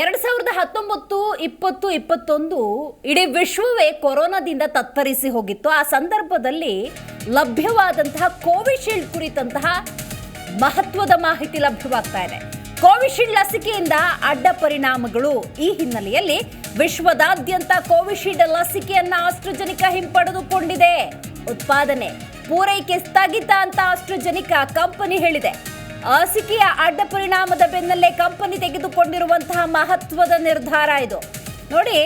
ಎರಡ್ ಸಾವಿರದ ಹತ್ತೊಂಬತ್ತು, ಇಪ್ಪತ್ತು, ಇಪ್ಪತ್ತೊಂದು ಇಡೀ ವಿಶ್ವವೇ ಕೊರೋನಾದಿಂದ ತತ್ತರಿಸಿ ಹೋಗಿತ್ತು. ಆ ಸಂದರ್ಭದಲ್ಲಿ ಲಭ್ಯವಾದಂತಹ ಕೋವಿಶೀಲ್ಡ್ ಕುರಿತಂತಹ ಮಹತ್ವದ ಮಾಹಿತಿ ಲಭ್ಯವಾಗ್ತಾ ಇದೆ. ಕೋವಿಶೀಲ್ಡ್ ಲಸಿಕೆಯಿಂದ ಅಡ್ಡ ಪರಿಣಾಮಗಳು ಈ ಹಿನ್ನೆಲೆಯಲ್ಲಿ ವಿಶ್ವದಾದ್ಯಂತ ಕೋವಿಶೀಲ್ಡ್ ಲಸಿಕೆಯನ್ನ ಆಸ್ಟ್ರಜನಿಕ ಹಿಂಪಡೆದುಕೊಂಡಿದೆ. ಉತ್ಪಾದನೆ ಪೂರೈಕೆ ಸ್ಥಗಿತ ಅಂತ ಆಸ್ಟ್ರಜನಿಕ ಕಂಪನಿ ಹೇಳಿದೆ. ಲಸಿಕೆಯ ಅಡ್ಡ ಪರಿಣಾಮದ ಬೆನ್ನಲ್ಲೇ ಕಂಪನಿ ತೆಗೆದುಕೊಂಡಿರುವಂತಹ ಮಹತ್ವದ ನಿರ್ಧಾರ ಇದು. ನೋಡಿ,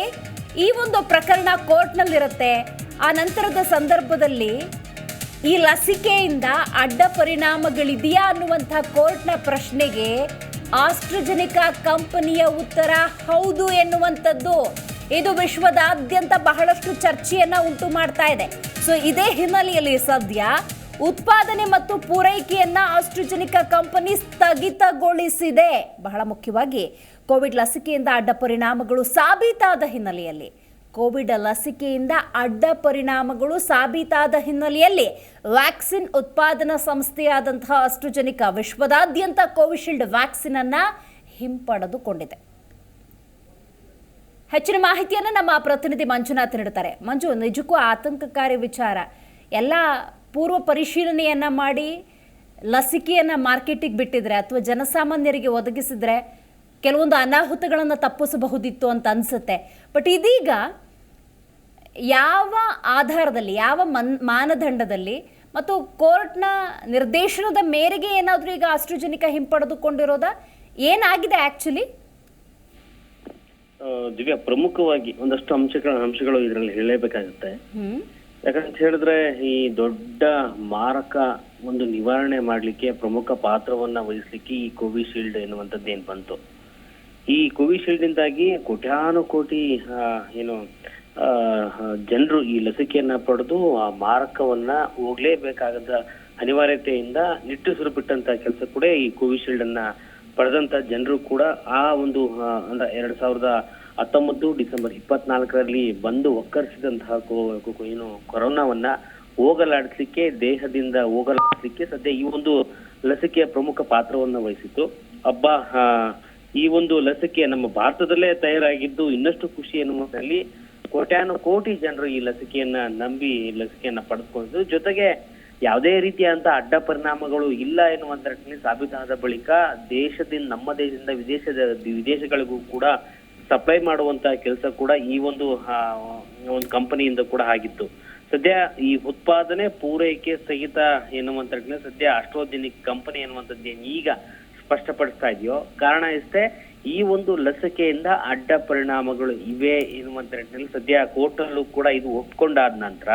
ಈ ಒಂದು ಪ್ರಕರಣ ಕೋರ್ಟ್ನಲ್ಲಿರುತ್ತೆ. ಆ ನಂತರದ ಸಂದರ್ಭದಲ್ಲಿ ಈ ಲಸಿಕೆಯಿಂದ ಅಡ್ಡ ಪರಿಣಾಮಗಳಿದೆಯಾ ಅನ್ನುವಂಥ ಕೋರ್ಟ್ನ ಪ್ರಶ್ನೆಗೆ ಆಸ್ಟ್ರಜನಿಕ ಕಂಪನಿಯ ಉತ್ತರ ಹೌದು ಎನ್ನುವಂಥದ್ದು ಇದು ವಿಶ್ವದಾದ್ಯಂತ ಬಹಳಷ್ಟು ಚರ್ಚೆಯನ್ನ ಉಂಟು ಮಾಡ್ತಾ ಇದೆ. ಸೊ ಇದೇ ಹಿನ್ನೆಲೆಯಲ್ಲಿ ಸದ್ಯ ಉತ್ಪಾದನೆ ಮತ್ತು ಪೂರೈಕೆಯನ್ನ ಆಸ್ಟ್ರಜನಿಕ ಕಂಪನಿ ಸ್ಥಗಿತಗೊಳಿಸಿದೆ. ಬಹಳ ಮುಖ್ಯವಾಗಿ ಕೋವಿಡ್ ಲಸಿಕೆಯಿಂದ ಅಡ್ಡ ಪರಿಣಾಮಗಳು ಸಾಬೀತಾದ ಹಿನ್ನೆಲೆಯಲ್ಲಿ. ಕೋವಿಡ್ ಲಸಿಕೆಯಿಂದ ಅಡ್ಡ ಪರಿಣಾಮಗಳು ಸಾಬೀತಾದ ಹಿನ್ನೆಲೆಯಲ್ಲಿ ವ್ಯಾಕ್ಸಿನ್ ಉತ್ಪಾದನಾ ಸಂಸ್ಥೆಯಾದಂತಹ ಅಸ್ಟ್ರಜನಿಕ ವಿಶ್ವದಾದ್ಯಂತ ಕೋವಿಶೀಲ್ಡ್ ವ್ಯಾಕ್ಸಿನ್ ಅನ್ನ ಹಿಂಪಡೆದುಕೊಂಡಿದೆ. ಹೆಚ್ಚಿನ ಮಾಹಿತಿಯನ್ನು ನಮ್ಮ ಪ್ರತಿನಿಧಿ ಮಂಜುನಾಥ್ ನೀಡುತ್ತಾರೆ. ಮಂಜು, ನಿಜಕ್ಕೂ ಆತಂಕಕಾರಿ ವಿಚಾರ. ಎಲ್ಲ ಪೂರ್ವ ಪರಿಶೀಲನೆಯನ್ನು ಮಾಡಿ ಲಸಿಕೆಯನ್ನು ಮಾರ್ಕೆಟಿಗೆ ಬಿಟ್ಟಿದ್ರೆ ಅಥವಾ ಜನಸಾಮಾನ್ಯರಿಗೆ ಒದಗಿಸಿದ್ರೆ ಕೆಲವೊಂದು ಅನಾಹುತಗಳನ್ನು ತಪ್ಪಿಸಬಹುದಿತ್ತು ಅಂತ ಅನಿಸುತ್ತೆ. ಬಟ್ ಇದೀಗ ಯಾವ ಆಧಾರದಲ್ಲಿ ಯಾವ ಮನ್ ಮಾನದಂಡದಲ್ಲಿ ಮತ್ತು ಕೋರ್ಟ್ನ ನಿರ್ದೇಶನದ ಮೇರೆಗೆ ಏನಾದರೂ ಈಗ ಆಸ್ಟ್ರೋಜೆನಿಕ ಹಿಂಪಡೆದುಕೊಂಡಿರೋದ? ಏನಾಗಿದೆ ಆ್ಯಕ್ಚುಲಿ ದಿವ್ಯಾ ಪ್ರಮುಖವಾಗಿ ಒಂದಷ್ಟು ಅಂಶಗಳ ಅಂಶಗಳು ಇದರಲ್ಲಿ ಹೇಳಲೇಬೇಕಾಗುತ್ತೆ. ಯಾಕಂತ ಹೇಳಿದ್ರೆ ಈ ದೊಡ್ಡ ಮಾರಕ ಒಂದು ನಿವಾರಣೆ ಮಾಡಲಿಕ್ಕೆ ಪ್ರಮುಖ ಪಾತ್ರವನ್ನ ವಹಿಸ್ಲಿಕ್ಕೆ ಈ ಕೋವಿಶೀಲ್ಡ್ ಎನ್ನುವಂಥದ್ದು ಏನ್ ಬಂತು? ಈ ಕೋವಿಶೀಲ್ಡ್ ಇಂದಾಗಿ ಕೋಟ್ಯಾನು ಕೋಟಿ ಏನು ಜನರು ಈ ಲಸಿಕೆಯನ್ನ ಪಡೆದು ಆ ಮಾರಕವನ್ನ ಹೋಗ್ಲೇಬೇಕಾದ ಅನಿವಾರ್ಯತೆಯಿಂದ ನಿಟ್ಟುಸಿರು ಬಿಟ್ಟಂತ ಕೆಲಸ ಕೂಡ ಈ ಕೋವಿಶೀಲ್ಡ್ ಅನ್ನ ಪಡೆದಂತ ಜನರು ಕೂಡ ಆ ಒಂದು ಅಂದ್ರೆ ಎರಡ್ ಸಾವಿರದ ಹತ್ತೊಂಬತ್ತು ಡಿಸೆಂಬರ್ ಇಪ್ಪತ್ನಾಲ್ಕರಲ್ಲಿ ಬಂದು ಒಕ್ಕರಿಸಿದಂತಹ ಏನು ಕೊರೋನಾವನ್ನ ಹೋಗಲಾಡಿಸಲಿಕ್ಕೆ, ದೇಹದಿಂದ ಹೋಗಲಾಡಿಸಲಿಕ್ಕೆ ಸದ್ಯ ಈ ಒಂದು ಲಸಿಕೆಯ ಪ್ರಮುಖ ಪಾತ್ರವನ್ನು ವಹಿಸಿತ್ತು. ಹಬ್ಬ ಈ ಒಂದು ಲಸಿಕೆ ನಮ್ಮ ಭಾರತದಲ್ಲೇ ತಯಾರಾಗಿದ್ದು ಇನ್ನಷ್ಟು ಖುಷಿ ಎನ್ನುವಲ್ಲಿ ಕೋಟ್ಯಾನು ಕೋಟಿ ಜನರು ಈ ಲಸಿಕೆಯನ್ನ ನಂಬಿ ಲಸಿಕೆಯನ್ನ ಪಡೆದುಕೊಂಡಿದ್ದು ಜೊತೆಗೆ ಯಾವುದೇ ರೀತಿಯಾದಂತಹ ಅಡ್ಡ ಪರಿಣಾಮಗಳು ಇಲ್ಲ ಎನ್ನುವಂತ ಸಾಬೀತಾದ ಬಳಿಕ ದೇಶದಿಂದ, ನಮ್ಮ ದೇಶದಿಂದ ವಿದೇಶದ, ವಿದೇಶಗಳಿಗೂ ಕೂಡ ಸಪ್ಲೈ ಮಾಡುವಂತ ಕೆಲಸ ಕೂಡ ಈ ಒಂದು ಒಂದು ಕಂಪನಿಯಿಂದ ಕೂಡ ಆಗಿತ್ತು. ಸದ್ಯ ಈ ಉತ್ಪಾದನೆ ಪೂರೈಕೆ ಸಹಿತ ಎನ್ನುವಂತ ಸದ್ಯ ಅಷ್ಟೋದಿನಿಕ್ ಕಂಪನಿ ಎನ್ನುವಂಥದ್ದು ಈಗ ಸ್ಪಷ್ಟಪಡಿಸ್ತಾ ಇದೆಯೋ, ಕಾರಣ ಇಷ್ಟೇ, ಈ ಒಂದು ಲಸಿಕೆಯಿಂದ ಅಡ್ಡ ಪರಿಣಾಮಗಳು ಇವೆ ಎನ್ನುವಂತ ನಿಟ್ಟಿನಲ್ಲಿ ಸದ್ಯ ಕೋರ್ಟಲ್ಲೂ ಕೂಡ ಇದು ಒಪ್ಕೊಂಡಾದ ನಂತರ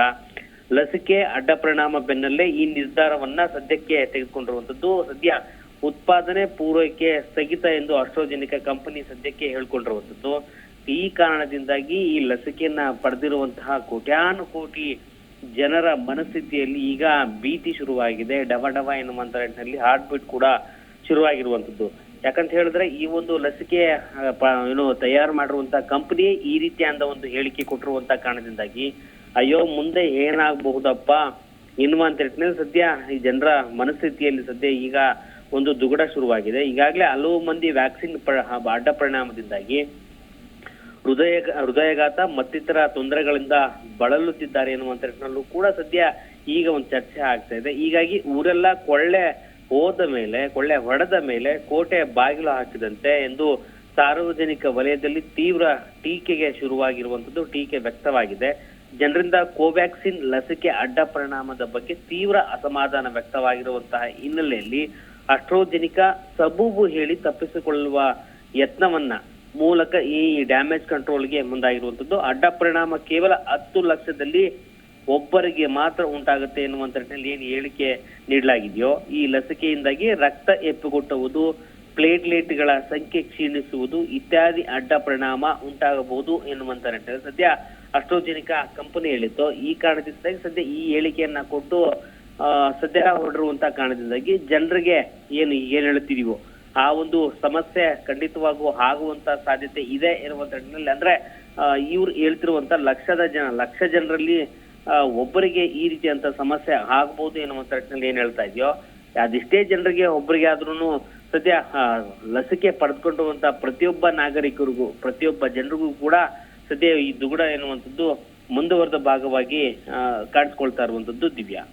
ಲಸಿಕೆ ಅಡ್ಡ ಪರಿಣಾಮ ಬೆನ್ನಲ್ಲೇ ಈ ನಿರ್ಧಾರವನ್ನ ಸದ್ಯಕ್ಕೆ ತೆಗೆದುಕೊಂಡಿರುವಂತದ್ದು ಸದ್ಯ ಉತ್ಪಾದನೆ ಪೂರೈಕೆ ಸ್ಥಗಿತ ಎಂದು ಅಸ್ಟ್ರೋಜೆನಿಕ ಕಂಪನಿ ಸದ್ಯಕ್ಕೆ ಹೇಳ್ಕೊಂಡಿರುವಂತದ್ದು ಈ ಕಾರಣದಿಂದಾಗಿ ಈ ಲಸಿಕೆಯನ್ನ ಪಡೆದಿರುವಂತಹ ಕೋಟ್ಯಾನು ಕೋಟಿ ಜನರ ಮನಸ್ಥಿತಿಯಲ್ಲಿ ಈಗ ಭೀತಿ ಶುರುವಾಗಿದೆ. ಡವ ಡವ ಎನ್ನುವಂತ ನಿಟ್ಟಿನಲ್ಲಿ ಹಾರ್ಟ್ ಬೀಟ್ ಕೂಡ ಶುರುವಾಗಿರುವಂತದ್ದು ಯಾಕಂತ ಹೇಳಿದ್ರೆ ಈ ಒಂದು ಲಸಿಕೆ ಏನು ತಯಾರು ಮಾಡಿರುವಂತಹ ಕಂಪನಿ ಈ ರೀತಿಯಾದ ಒಂದು ಹೇಳಿಕೆ ಕೊಟ್ಟಿರುವಂತ ಕಾರಣದಿಂದಾಗಿ ಅಯ್ಯೋ, ಮುಂದೆ ಏನಾಗಬಹುದಪ್ಪ ಎನ್ನುವಂತ ನಿಟ್ಟಿನಲ್ಲಿ ಸದ್ಯ ಈ ಜನರ ಮನಸ್ಥಿತಿಯಲ್ಲಿ ಸದ್ಯ ಈಗ ಒಂದು ದುಗುಡ ಶುರುವಾಗಿದೆ. ಈಗಾಗಲೇ ಹಲವು ಮಂದಿ ವ್ಯಾಕ್ಸಿನ್ ಅಡ್ಡ ಪರಿಣಾಮದಿಂದಾಗಿ ಹೃದಯ, ಹೃದಯಘಾತ ಮತ್ತಿತರ ತೊಂದರೆಗಳಿಂದ ಬಳಲುತ್ತಿದ್ದಾರೆ ಎನ್ನುವಂತ ನಿಟ್ಟಿನಲ್ಲೂ ಕೂಡ ಸದ್ಯ ಈಗ ಒಂದು ಚರ್ಚೆ ಆಗ್ತಾ ಇದೆ. ಹೀಗಾಗಿ ಊರೆಲ್ಲ ಕೊಳ್ಳೆ ಹೋದ ಮೇಲೆ, ಕೊಳ್ಳೆ ಹೊಡೆದ ಮೇಲೆ ಕೋಟೆ ಬಾಗಿಲು ಹಾಕಿದಂತೆ ಎಂದು ಸಾರ್ವಜನಿಕ ವಲಯದಲ್ಲಿ ತೀವ್ರ ಟೀಕೆಗೆ ಶುರುವಾಗಿರುವಂತದ್ದು ಟೀಕೆ ವ್ಯಕ್ತವಾಗಿದೆ. ಜನರಿಂದ ಕೋವ್ಯಾಕ್ಸಿನ್ ಲಸಿಕೆ ಅಡ್ಡ ಪರಿಣಾಮದ ಬಗ್ಗೆ ತೀವ್ರ ಅಸಮಾಧಾನ ವ್ಯಕ್ತವಾಗಿರುವಂತಹ ಹಿನ್ನೆಲೆಯಲ್ಲಿ ಅಸ್ಟ್ರೋಜೆನಿಕ ಸಬೂಬು ಹೇಳಿ ತಪ್ಪಿಸಿಕೊಳ್ಳುವ ಯತ್ನವನ್ನ ಮೂಲಕ ಈ ಡ್ಯಾಮೇಜ್ ಕಂಟ್ರೋಲ್ಗೆ ಮುಂದಾಗಿರುವಂತದ್ದು ಅಡ್ಡ ಪರಿಣಾಮ ಕೇವಲ ಹತ್ತು ಲಕ್ಷದಲ್ಲಿ ಒಬ್ಬರಿಗೆ ಮಾತ್ರ ಉಂಟಾಗುತ್ತೆ ಎನ್ನುವಂತ ಏನು ಹೇಳಿಕೆ ನೀಡಲಾಗಿದೆಯೋ, ಈ ಲಸಿಕೆಯಿಂದಾಗಿ ರಕ್ತ ಎಪ್ಪುಗೊಟ್ಟುವುದು ಪ್ಲೇಟ್ಲೆಟ್ಗಳ ಸಂಖ್ಯೆ ಕ್ಷೀಣಿಸುವುದು ಇತ್ಯಾದಿ ಅಡ್ಡ ಪರಿಣಾಮ ಉಂಟಾಗಬಹುದು ಎನ್ನುವಂತ ಸದ್ಯ ಅಸ್ಟ್ರೋಜೆನಿಕ ಕಂಪನಿ ಹೇಳಿತ್ತು. ಈ ಕಾರಣದಿಂದಾಗಿ ಸದ್ಯ ಈ ಹೇಳಿಕೆಯನ್ನ ಕೊಟ್ಟು ಸದ್ಯ ಹೊರಡಿರುವಂತ ಕಾರಣದಿಂದಾಗಿ ಜನರಿಗೆ ಏನು, ಏನ್ ಹೇಳ್ತಿದೀವೋ ಆ ಒಂದು ಸಮಸ್ಯೆ ಖಂಡಿತವಾಗೂ ಆಗುವಂತ ಸಾಧ್ಯತೆ ಇದೆ ಇರುವಂತ ನಿಟ್ಟಿನಲ್ಲಿ ಅಂದ್ರೆ ಇವ್ರು ಹೇಳ್ತಿರುವಂತ ಲಕ್ಷದ ಜನ, ಲಕ್ಷ ಜನರಲ್ಲಿ ಒಬ್ಬರಿಗೆ ಈ ರೀತಿಯಂತ ಸಮಸ್ಯೆ ಆಗ್ಬೋದು ಎನ್ನುವಂತ ನಿಟ್ಟಿನಲ್ಲಿ ಏನ್ ಹೇಳ್ತಾ ಇದೆಯೋ, ಅದೆಷ್ಟೇ ಜನರಿಗೆ ಒಬ್ಬರಿಗೆ ಆದ್ರೂ ಸದ್ಯ ಲಸಿಕೆ ಪಡೆದುಕೊಂಡಿರುವಂತ ಪ್ರತಿಯೊಬ್ಬ ನಾಗರಿಕರಿಗೂ, ಪ್ರತಿಯೊಬ್ಬ ಜನರಿಗೂ ಕೂಡ ಸದ್ಯ ಈ ದುಗುಡ ಎನ್ನುವಂಥದ್ದು ಮುಂದುವರೆದ ಭಾಗವಾಗಿ ಕಾಣಿಸ್ಕೊಳ್ತಾ ಇರುವಂತದ್ದು ದಿವ್ಯಾ.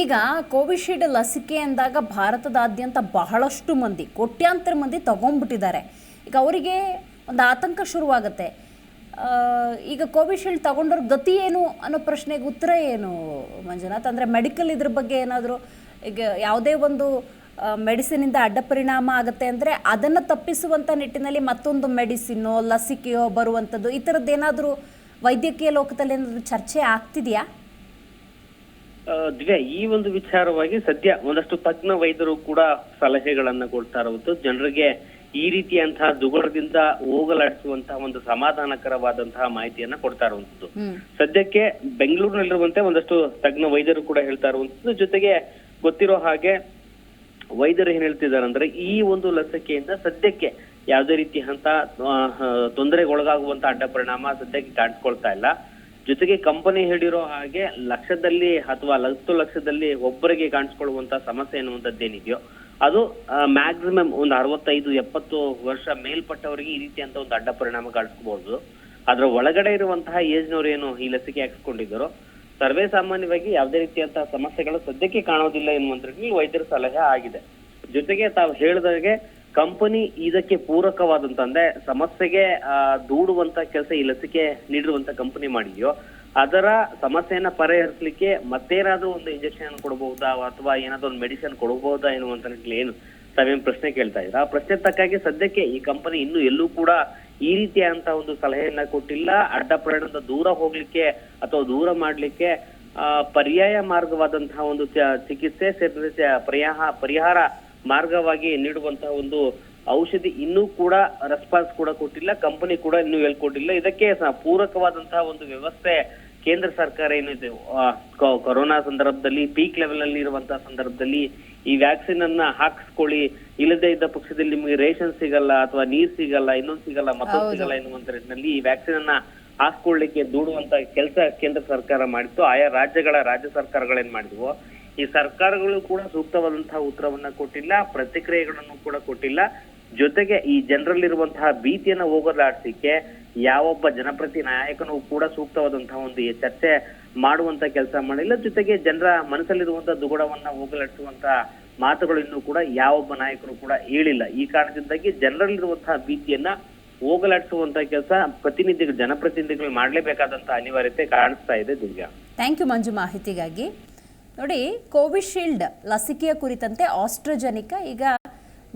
ಈಗ ಕೋವಿಶೀಲ್ಡ್ ಲಸಿಕೆ ಅಂದಾಗ ಭಾರತದಾದ್ಯಂತ ಬಹಳಷ್ಟು ಮಂದಿ, ಕೋಟ್ಯಾಂತರ ಮಂದಿ ತಗೊಂಡ್ಬಿಟ್ಟಿದ್ದಾರೆ. ಈಗ ಅವರಿಗೆ ಒಂದು ಆತಂಕ ಶುರುವಾಗುತ್ತೆ. ಈಗ ಕೋವಿಶೀಲ್ಡ್ ತಗೊಂಡವ್ರ ಗತಿ ಏನು ಅನ್ನೋ ಪ್ರಶ್ನೆಗೆ ಉತ್ತರ ಏನು, ಮಂಜುನಾಥ್? ಅಂದರೆ ಮೆಡಿಕಲ್ ಇದ್ರ ಬಗ್ಗೆ ಏನಾದರೂ ಈಗ ಯಾವುದೇ ಒಂದು ಮೆಡಿಸಿನಿಂದ ಅಡ್ಡ ಪರಿಣಾಮ ಆಗುತ್ತೆ ಅಂದರೆ ಅದನ್ನು ತಪ್ಪಿಸುವಂಥ ನಿಟ್ಟಿನಲ್ಲಿ ಮತ್ತೊಂದು ಮೆಡಿಸಿನ್ನೋ, ಲಸಿಕೆಯೋ ಬರುವಂಥದ್ದು ಈ ಥರದ್ದೇನಾದರೂ ವೈದ್ಯಕೀಯ ಲೋಕದಲ್ಲಿ ಏನಾದರೂ ಚರ್ಚೆ ಆಗ್ತಿದೆಯಾ? ದಿವ್ಯಾ ಈ ಒಂದು ವಿಚಾರವಾಗಿ ಸದ್ಯ ಒಂದಷ್ಟು ತಜ್ಞ ವೈದ್ಯರು ಕೂಡ ಸಲಹೆಗಳನ್ನ ಕೊಡ್ತಾ ಇರುವುದು ಜನರಿಗೆ ಈ ರೀತಿಯಂತಹ ದುಗುಡದಿಂದ ಹೋಗಲಾಡಿಸುವಂತಹ ಒಂದು ಸಮಾಧಾನಕರವಾದಂತಹ ಮಾಹಿತಿಯನ್ನ ಕೊಡ್ತಾ ಇರುವಂತದ್ದು ಸದ್ಯಕ್ಕೆ ಬೆಂಗಳೂರಿನಲ್ಲಿರುವಂತೆ ಒಂದಷ್ಟು ತಜ್ಞ ವೈದ್ಯರು ಕೂಡ ಹೇಳ್ತಾ ಇರುವಂತದ್ದು ಜೊತೆಗೆ ಗೊತ್ತಿರೋ ಹಾಗೆ ವೈದ್ಯರು ಏನ್ ಹೇಳ್ತಿದ್ದಾರೆ ಅಂದ್ರೆ ಈ ಒಂದು ಲಸಿಕೆಯಿಂದ ಸದ್ಯಕ್ಕೆ ಯಾವುದೇ ರೀತಿ ಅಂತ ತೊಂದರೆಗೊಳಗಾಗುವಂತ ಅಡ್ಡ ಪರಿಣಾಮ ಸದ್ಯಕ್ಕೆ ಕಾಣಿಸ್ಕೊಳ್ತಾ ಇಲ್ಲ. ಜೊತೆಗೆ ಕಂಪನಿ ಹೇಳಿರೋ ಹಾಗೆ ಲಕ್ಷದಲ್ಲಿ ಅಥವಾ ಹತ್ತು ಲಕ್ಷದಲ್ಲಿ ಒಬ್ಬರಿಗೆ ಕಾಣಿಸ್ಕೊಳ್ಳುವಂತ ಸಮಸ್ಯೆ ಎನ್ನುವಂಥದ್ದೇನಿದೆಯೋ, ಅದು ಮ್ಯಾಕ್ಸಿಮಮ್ ಒಂದು ಅರವತ್ತೈದು, ಎಪ್ಪತ್ತು ವರ್ಷ ಮೇಲ್ಪಟ್ಟವರಿಗೆ ಈ ರೀತಿಯಂತ ಒಂದು ಅಡ್ಡ ಪರಿಣಾಮ ಕಾಣಿಸ್ಕೋಬಹುದು. ಅದರ ಒಳಗಡೆ ಇರುವಂತಹ ಏಜ್ನವ್ರು ಏನು ಈ ಲಸಿಕೆ ಹಾಕಿಸ್ಕೊಂಡಿದ್ದಾರೋ, ಸರ್ವೇ ಸಾಮಾನ್ಯವಾಗಿ ಯಾವುದೇ ರೀತಿಯಂತಹ ಸಮಸ್ಯೆಗಳು ಸದ್ಯಕ್ಕೆ ಕಾಣೋದಿಲ್ಲ ನಿಟ್ಟಿನಲ್ಲಿ ವೈದ್ಯರ ಸಲಹೆ ಆಗಿದೆ. ಜೊತೆಗೆ ತಾವು ಹೇಳಿದಾಗೆ ಕಂಪನಿ ಇದಕ್ಕೆ ಪೂರಕವಾದಂತ ಅಂದ್ರೆ ಸಮಸ್ಯೆಗೆ ದೂಡುವಂತ ಕೆಲಸ ಈ ಲಸಿಕೆ ನೀಡಿರುವಂತ ಕಂಪನಿ ಮಾಡಿದ್ಯೋ, ಅದರ ಸಮಸ್ಯೆಯನ್ನ ಪರಿಹರಿಸಲಿಕ್ಕೆ ಮತ್ತೇನಾದ್ರೂ ಒಂದು ಇಂಜೆಕ್ಷನ್ ಕೊಡಬಹುದಾ ಅಥವಾ ಏನಾದ್ರೂ ಒಂದು ಮೆಡಿಸಿನ್ ಕೊಡಬಹುದಾ ಎನ್ನುವಂತ ನಿಟ್ಟಿನಲ್ಲಿ ಏನು ತಾವೇನು ಪ್ರಶ್ನೆ ಕೇಳ್ತಾ ಇದ್ರ ಆ ಪ್ರಶ್ನೆ ತಕ್ಕಾಗಿ ಸದ್ಯಕ್ಕೆ ಈ ಕಂಪನಿ ಇನ್ನು ಎಲ್ಲೂ ಕೂಡ ಈ ರೀತಿಯಾದಂತ ಒಂದು ಸಲಹೆಯನ್ನ ಕೊಟ್ಟಿಲ್ಲ. ಅಡ್ಡ ಪ್ರಯಾಣದ ದೂರ ಹೋಗ್ಲಿಕ್ಕೆ ಅಥವಾ ದೂರ ಮಾಡ್ಲಿಕ್ಕೆ ಪರ್ಯಾಯ ಮಾರ್ಗವಾದಂತಹ ಒಂದು ಚಿಕಿತ್ಸೆ ಸೇರಿದಂತೆ ಪರಿಹಾರ ಪರಿಹಾರ ಮಾರ್ಗವಾಗಿ ನೀಡುವಂತಹ ಒಂದು ಔಷಧಿ ಇನ್ನೂ ಕೂಡ ರೆಸ್ಪಾನ್ಸ್ ಕೂಡ ಕೊಟ್ಟಿಲ್ಲ ಕಂಪನಿ ಕೂಡ ಇನ್ನೂ ಹೇಳ್ಕೊಟ್ಟಿಲ್ಲ. ಇದಕ್ಕೆ ಪೂರಕವಾದಂತಹ ಒಂದು ವ್ಯವಸ್ಥೆ ಕೇಂದ್ರ ಸರ್ಕಾರ ಏನಿದೆ ಕೊರೋನಾ ಸಂದರ್ಭದಲ್ಲಿ ಪೀಕ್ ಲೆವೆಲ್ ಅಲ್ಲಿ ಇರುವಂತಹ ಸಂದರ್ಭದಲ್ಲಿ ಈ ವ್ಯಾಕ್ಸಿನ್ ಅನ್ನ ಹಾಕಿಸ್ಕೊಳ್ಳಿ. ಇಲ್ಲದೆ ಇದ್ದ ಪಕ್ಷದಲ್ಲಿ ನಿಮಗೆ ರೇಷನ್ ಸಿಗಲ್ಲ ಅಥವಾ ನೀರ್ ಸಿಗಲ್ಲ ಇನ್ನೊಂದ್ ಸಿಗಲ್ಲ ಮತ್ತೊಂದು ಸಿಗಲ್ಲ ಎನ್ನುವಂತ ನಿಟ್ಟಿನಲ್ಲಿ ಈ ವ್ಯಾಕ್ಸಿನ್ ಅನ್ನ ಹಾಕ್ಸ್ಕೊಳ್ಳಿಕ್ಕೆ ದೂಡುವಂತ ಕೆಲಸ ಕೇಂದ್ರ ಸರ್ಕಾರ ಮಾಡಿತ್ತು. ಆಯಾ ರಾಜ್ಯಗಳ ರಾಜ್ಯ ಸರ್ಕಾರಗಳೇನ್ ಮಾಡಿದ್ವು ಈ ಸರ್ಕಾರಗಳು ಕೂಡ ಸೂಕ್ತವಾದಂತಹ ಉತ್ತರವನ್ನ ಕೊಟ್ಟಿಲ್ಲ, ಪ್ರತಿಕ್ರಿಯೆಗಳನ್ನು ಕೂಡ ಕೊಟ್ಟಿಲ್ಲ. ಜೊತೆಗೆ ಈ ಜನರಲ್ಲಿರುವಂತಹ ಭೀತಿಯನ್ನ ಹೋಗಲಾಡಿಸಿಕೆ ಯಾವೊಬ್ಬ ಜನಪ್ರತಿ ನಾಯಕನೂ ಕೂಡ ಸೂಕ್ತವಾದಂತಹ ಒಂದು ಚರ್ಚೆ ಮಾಡುವಂತ ಕೆಲಸ ಮಾಡಿಲ್ಲ. ಜೊತೆಗೆ ಜನರ ಮನಸ್ಸಲ್ಲಿರುವಂತಹ ದುಗುಡವನ್ನ ಹೋಗಲಾಡಿಸುವಂತಹ ಮಾತುಗಳು ಇನ್ನೂ ಕೂಡ ಯಾವೊಬ್ಬ ನಾಯಕರು ಕೂಡ ಹೇಳಿಲ್ಲ. ಈ ಕಾರಣದಿಂದಾಗಿ ಜನರಲ್ಲಿರುವಂತಹ ಭೀತಿಯನ್ನ ಹೋಗಲಾಡಿಸುವಂತ ಕೆಲಸ ಪ್ರತಿನಿಧಿಗಳು, ಜನಪ್ರತಿನಿಧಿಗಳು ಮಾಡಲೇಬೇಕಾದಂತಹ ಅನಿವಾರ್ಯತೆ ಕಾಣಿಸ್ತಾ ಇದೆ ದಿವ್ಯಾ. ಥ್ಯಾಂಕ್ ಯು ಮಂಜು ಮಾಹಿತಿಗಾಗಿ ನೋಡಿ, ಕೋವಿಶೀಲ್ಡ್ ಲಸಿಕೆಯ ಕುರಿತಂತೆ ಆಸ್ಟ್ರಜನಿಕ ಈಗ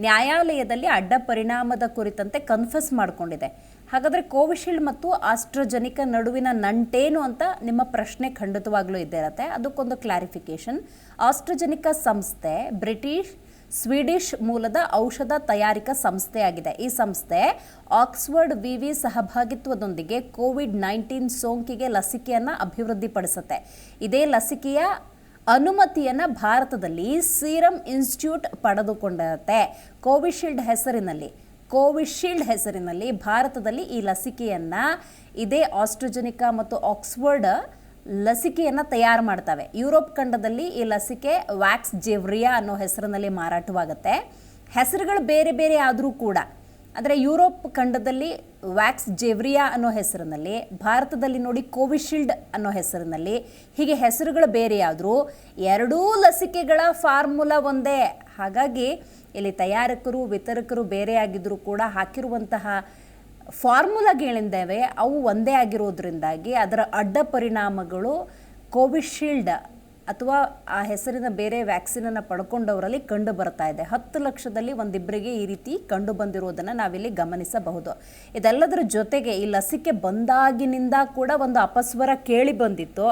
ನ್ಯಾಯಾಲಯದಲ್ಲಿ ಅಡ್ಡ ಪರಿಣಾಮದ ಕುರಿತಂತೆ ಕನ್ಫಸ್ ಮಾಡಿಕೊಂಡಿದೆ. ಹಾಗಾದರೆ ಕೋವಿಶೀಲ್ಡ್ ಮತ್ತು ಆಸ್ಟ್ರಜನಿಕ ನಡುವಿನ ನಂಟೇನು ಅಂತ ನಿಮ್ಮ ಪ್ರಶ್ನೆ ಖಂಡಿತವಾಗ್ಲೂ ಇದ್ದಿರತ್ತೆ ಅದಕ್ಕೊಂದು ಕ್ಲಾರಿಫಿಕೇಶನ್ ಆಸ್ಟ್ರಜನಿಕ ಸಂಸ್ಥೆ, ಬ್ರಿಟಿಷ್, ಸ್ವೀಡಿಷ್ ಮೂಲದ ಔಷಧ ತಯಾರಿಕಾ ಸಂಸ್ಥೆಯಾಗಿದೆ. ಈ ಸಂಸ್ಥೆ ಆಕ್ಸ್ಫರ್ಡ್ ವಿವಿ ಸಹಭಾಗಿತ್ವದೊಂದಿಗೆ ಕೋವಿಡ್ ನೈನ್ಟೀನ್ ಸೋಂಕಿಗೆ ಲಸಿಕೆಯನ್ನು ಅಭಿವೃದ್ಧಿಪಡಿಸುತ್ತೆ. ಇದೇ ಲಸಿಕೆಯ ಅನುಮತಿಯನ್ನು ಭಾರತದಲ್ಲಿ ಸೀರಮ್ ಇನ್ಸ್ಟಿಟ್ಯೂಟ್ ಪಡೆದುಕೊಂಡಿರುತ್ತೆ ಕೋವಿಶೀಲ್ಡ್ ಹೆಸರಿನಲ್ಲಿ ಕೋವಿಶೀಲ್ಡ್ ಹೆಸರಿನಲ್ಲಿ ಭಾರತದಲ್ಲಿ ಈ ಲಸಿಕೆಯನ್ನು ಇದೇ ಆಸ್ಟ್ರಜನಿಕಾ ಮತ್ತು ಆಕ್ಸ್ಫರ್ಡ್ ಲಸಿಕೆಯನ್ನು ತಯಾರು ಮಾಡ್ತವೆ. ಯುರೋಪ್ ಖಂಡದಲ್ಲಿ ಈ ಲಸಿಕೆ ವ್ಯಾಕ್ಸ್ ಜೆವ್ರಿಯಾ ಅನ್ನೋ ಹೆಸರಿನಲ್ಲಿ ಮಾರಾಟವಾಗುತ್ತೆ. ಹೆಸರುಗಳು ಬೇರೆ ಬೇರೆ ಆದರೂ ಕೂಡ ಅಂದರೆ ಯುರೋಪ್ ಖಂಡದಲ್ಲಿ ವ್ಯಾಕ್ಸ್ ಜೆವ್ರಿಯಾ ಅನ್ನೋ ಹೆಸರಿನಲ್ಲಿ, ಭಾರತದಲ್ಲಿ ನೋಡಿ ಕೋವಿಶೀಲ್ಡ್ ಅನ್ನೋ ಹೆಸರಿನಲ್ಲಿ, ಹೀಗೆ ಹೆಸರುಗಳು ಬೇರೆಯಾದರೂ ಎರಡೂ ಲಸಿಕೆಗಳ ಫಾರ್ಮುಲಾ ಒಂದೇ. ಹಾಗಾಗಿ ಇಲ್ಲಿ ತಯಾರಕರು, ವಿತರಕರು ಬೇರೆಯಾಗಿದ್ದರೂ ಕೂಡ ಹಾಕಿರುವಂತಹ ಫಾರ್ಮುಲಾಗಳಿಂದವೆ ಅವು ಒಂದೇ ಆಗಿರೋದ್ರಿಂದಾಗಿ ಅದರ ಅಡ್ಡ ಪರಿಣಾಮಗಳು ಕೋವಿಶೀಲ್ಡ್ ಅಥವಾ ಆ ಹೆಸರಿನ ಬೇರೆ ವ್ಯಾಕ್ಸಿನನ್ನು ಪಡ್ಕೊಂಡವರಲ್ಲಿ ಕಂಡು ಬರ್ತಾ ಇದೆ. ಹತ್ತು ಲಕ್ಷದಲ್ಲಿ ಒಂದಿಬ್ಬರಿಗೆ ಈ ರೀತಿ ಕಂಡು ಬಂದಿರುವುದನ್ನು ನಾವಿಲ್ಲಿ ಗಮನಿಸಬಹುದು. ಇದೆಲ್ಲದರ ಜೊತೆಗೆ ಈ ಲಸಿಕೆ ಬಂದಾಗಿನಿಂದ ಕೂಡ ಒಂದು ಅಪಸ್ವರ ಕೇಳಿ ಬಂದಿತ್ತು.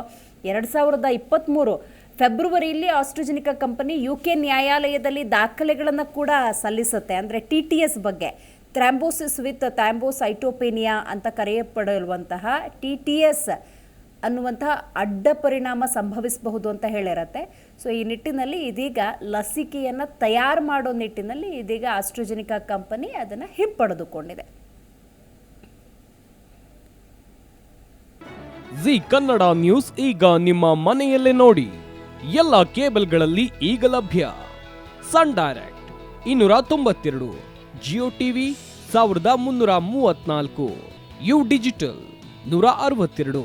ಎರಡು ಸಾವಿರದ ಇಪ್ಪತ್ತ್ಮೂರು ಫೆಬ್ರವರಿಯಲ್ಲಿ ಆಸ್ಟ್ರೋಜೆನಿಕಾ ಕಂಪನಿ ಯು ಕೆ ನ್ಯಾಯಾಲಯದಲ್ಲಿ ದಾಖಲೆಗಳನ್ನು ಕೂಡ ಸಲ್ಲಿಸುತ್ತೆ. ಅಂದರೆ ಟಿ ಟಿ ಎಸ್ ಬಗ್ಗೆ. ಥ್ರಾಂಬೋಸಿಸ್ ವಿತ್ ಥ್ಯಾಂಬೋಸೈಟೋಪೇನಿಯಾ ಅಂತ ಕರೆಯಪಡುವಂತಹ ಟಿ ಟಿ ಎಸ್ ಅನ್ನುವಂತಹ ಅಡ್ಡ ಪರಿಣಾಮ ಸಂಭವಿಸಬಹುದು ಅಂತ ಹೇಳಿರತ್ತೆ ಸೊ ಈ ನಿಟ್ಟಿನಲ್ಲಿ ಇದೀಗ ಲಸಿಕೆಯನ್ನು ತಯಾರು ಮಾಡೋ ನಿಟ್ಟಿನಲ್ಲಿ ಇದೀಗ ಆಸ್ಟ್ರೋಜೆನಿಕಾ ಕಂಪನಿ ಅದನ್ನು ಹಿಂಪಡೆದುಕೊಂಡಿದೆ ಜಿ ಕನ್ನಡ ನ್ಯೂಸ್ ಈಗ ನಿಮ್ಮ ಮನೆಯಲ್ಲೇ ನೋಡಿ. ಎಲ್ಲ ಕೇಬಲ್ಗಳಲ್ಲಿ ಈಗ ಲಭ್ಯ. ಸನ್ ಡೈರೆಕ್ಟ್ ಇನ್ನೂರ ತೊಂಬತ್ತೆರಡು, ಜಿಯೋ ಟಿವಿ ಸಾವಿರದ ಮುನ್ನೂರ ಮೂವತ್ನಾಲ್ಕು ಯು ಡಿಜಿಟಲ್ ನೂರ ಅರವತ್ತೆರಡು.